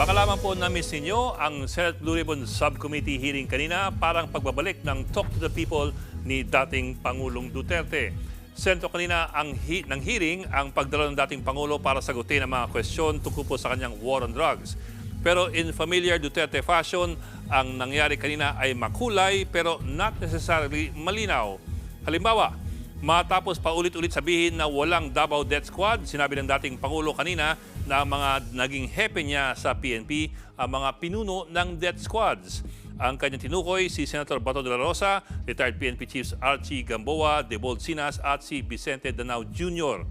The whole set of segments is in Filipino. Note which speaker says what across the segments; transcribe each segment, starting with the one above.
Speaker 1: Baka lamang po na-miss ninyo ang Senate Blue Ribbon Subcommittee hearing kanina parang pagbabalik ng Talk to the People ni dating Pangulong Duterte. Sentro kanina ang hi- ng hearing ang pagdala ng dating Pangulo para sagutin ang mga kwestiyon tungkol po sa kanyang war on drugs. Pero in familiar Duterte fashion, ang nangyari kanina ay makulay pero not necessarily malinaw. Halimbawa, Matapos paulit-ulit sabihin na walang Davao Death Squad, sinabi ng dating Pangulo kanina na mga naging hepe niya sa PNP ang mga pinuno ng Death Squads. Ang kanyang tinukoy si Senator Bato de la Rosa, retired PNP Chiefs Archie Gamboa, Debold Sinas at si Vicente Danao Jr.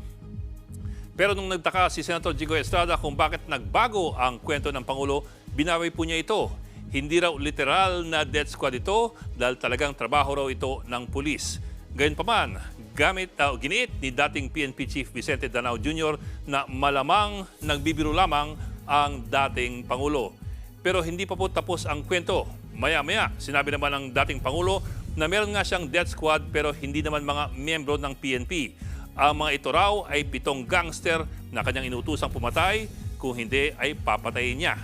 Speaker 1: Pero nung nagtaka si Senator Jigo Estrada kung bakit nagbago ang kwento ng Pangulo, binawi po niya ito. Hindi raw literal na death squad ito dahil talagang trabaho raw ito ng pulis. Gayunpaman, gamit uh, giniit ni dating PNP Chief Vicente Danao Jr. na malamang nagbibiro lamang ang dating Pangulo. Pero hindi pa po tapos ang kwento. Maya-maya, sinabi naman ng dating Pangulo na meron nga siyang death squad pero hindi naman mga miyembro ng PNP. Ang mga ito raw ay pitong gangster na kanyang inutusang pumatay, kung hindi ay papatayin niya.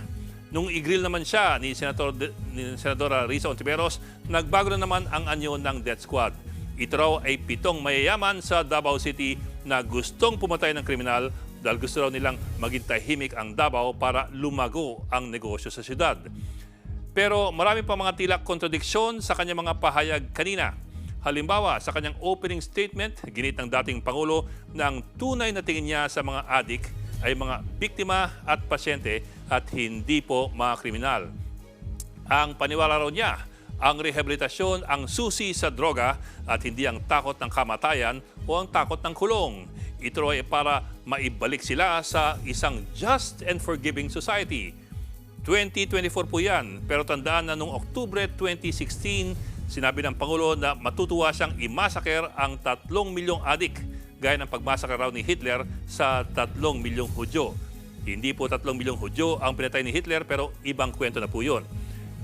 Speaker 1: Nung i-grill naman siya ni Senator ni Senadora Risa Ontiveros, nagbago na naman ang anyo ng death squad. Ito raw ay pitong mayayaman sa Davao City na gustong pumatay ng kriminal dahil gusto raw nilang maging tahimik ang Davao para lumago ang negosyo sa syudad. Pero marami pa mga tila kontradiksyon sa kanyang mga pahayag kanina. Halimbawa, sa kanyang opening statement, ginit ng dating Pangulo na ang tunay na tingin niya sa mga adik ay mga biktima at pasyente at hindi po mga kriminal. Ang paniwala raw niya, ang rehabilitasyon ang susi sa droga at hindi ang takot ng kamatayan o ang takot ng kulong. Ito ay para maibalik sila sa isang just and forgiving society. 2024 po yan. Pero tandaan na noong Oktubre 2016, sinabi ng Pangulo na matutuwa siyang imasaker ang 3 milyong adik gaya ng pagmasaker raw ni Hitler sa 3 milyong Hudyo. Hindi po 3 milyong Hudyo ang pinatay ni Hitler pero ibang kwento na po yun.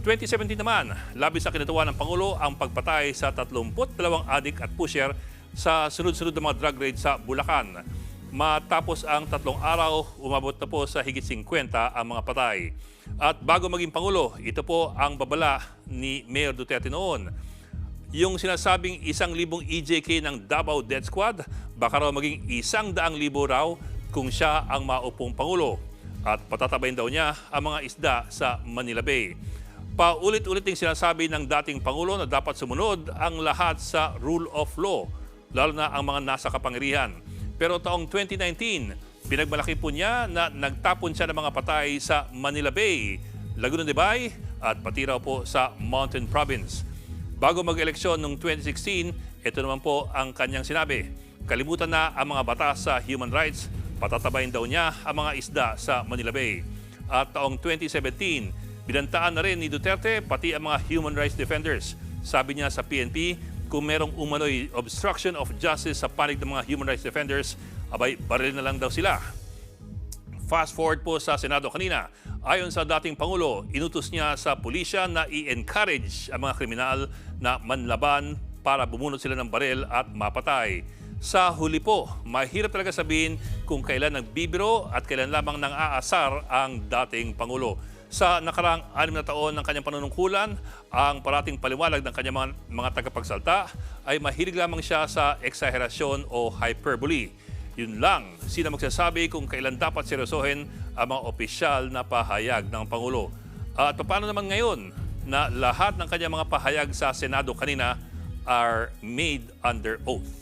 Speaker 1: 2017 naman, labis na kinatuwa ng Pangulo ang pagpatay sa 32 adik at pusher sa sunod-sunod na mga drug raid sa Bulacan. Matapos ang tatlong araw, umabot na po sa higit 50 ang mga patay. At bago maging Pangulo, ito po ang babala ni Mayor Duterte noon. Yung sinasabing isang libong EJK ng Davao Death Squad, baka raw maging isang daang libo raw kung siya ang maupong Pangulo. At patatabayin daw niya ang mga isda sa Manila Bay. Paulit-ulit ding sinasabi ng dating Pangulo na dapat sumunod ang lahat sa rule of law, lalo na ang mga nasa kapangyarihan. Pero taong 2019, pinagmalaki po niya na nagtapon siya ng mga patay sa Manila Bay, Laguna de Bay at pati raw po sa Mountain Province. Bago mag-eleksyon noong 2016, ito naman po ang kanyang sinabi. Kalimutan na ang mga batas sa human rights, patatabayin daw niya ang mga isda sa Manila Bay. At taong 2017, binantaan na rin ni Duterte pati ang mga human rights defenders. Sabi niya sa PNP, kung merong umano'y obstruction of justice sa panig ng mga human rights defenders, abay, baril na lang daw sila. Fast forward po sa Senado kanina. Ayon sa dating Pangulo, inutos niya sa pulisya na i-encourage ang mga kriminal na manlaban para bumunot sila ng baril at mapatay. Sa huli po, mahirap talaga sabihin kung kailan nagbibiro at kailan lamang nang aasar ang dating Pangulo. Sa nakaraang anim na taon ng kanyang panunungkulan, ang parating paliwanag ng kanyang mga, mga tagapagsalta ay mahilig lamang siya sa eksaherasyon o hyperbole. Yun lang, sino magsasabi kung kailan dapat seryosohin ang mga opisyal na pahayag ng Pangulo. At paano naman ngayon na lahat ng kanyang mga pahayag sa Senado kanina are made under oath?